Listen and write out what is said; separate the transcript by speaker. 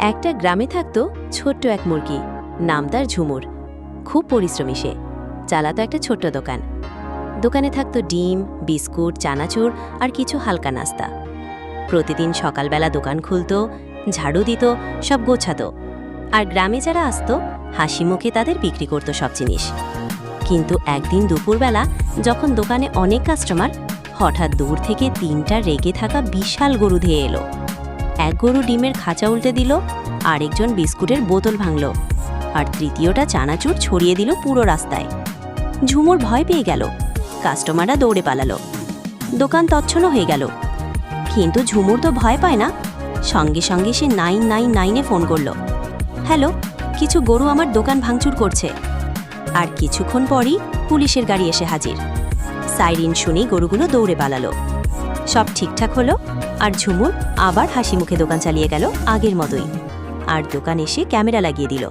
Speaker 1: একটা গ্রামে থাকত ছোট্ট এক মুরগি। নাম তার ঝুমুর। খুব পরিশ্রমী সে। চালাতো একটা ছোট্ট দোকান। দোকানে থাকতো ডিম, বিস্কুট, চানাচুর আর কিছু হালকা নাস্তা। প্রতিদিন সকালবেলা দোকান খুলতো, ঝাড়ু দিত, সব গোছাতো। আর গ্রামে যারা আসতো, হাসি মুখে তাদের বিক্রি করতো সব জিনিস। কিন্তু একদিন দুপুরবেলা যখন দোকানে অনেক কাস্টমার, হঠাৎ দূর থেকে তিনটা রেগে থাকা বিশাল গরু ধেয়ে এলো। এক গরু ডিমের খাঁচা উল্টে দিল, আরেকজন বিস্কুটের বোতল ভাঙল। আর তৃতীয়টা চানাচুর ছড়িয়ে দিল পুরো রাস্তায়। ঝুমুর ভয় পেয়ে গেল। কাস্টমাররা দৌড়ে পালালো। দোকান তচ্ছন্ন হয়ে গেল। কিন্তু ঝুমুর তো ভয় পায় না। সঙ্গে সঙ্গে সে নাইন নাইন নাইনে ফোন করল। হ্যালো, কিছু গরু আমার দোকান ভাঙচুর করছে। আর কিছুক্ষণ পরই পুলিশের গাড়ি এসে হাজির। সাইরিন শুনেই গরুগুলো দৌড়ে পালালো। সব ঠিকঠাক হলো? আর ঝুমুর আবার হাসি মুখে দোকান চালিয়ে গেল আগের মতোই। আর দোকান এসে ক্যামেরা লাগিয়ে দিল।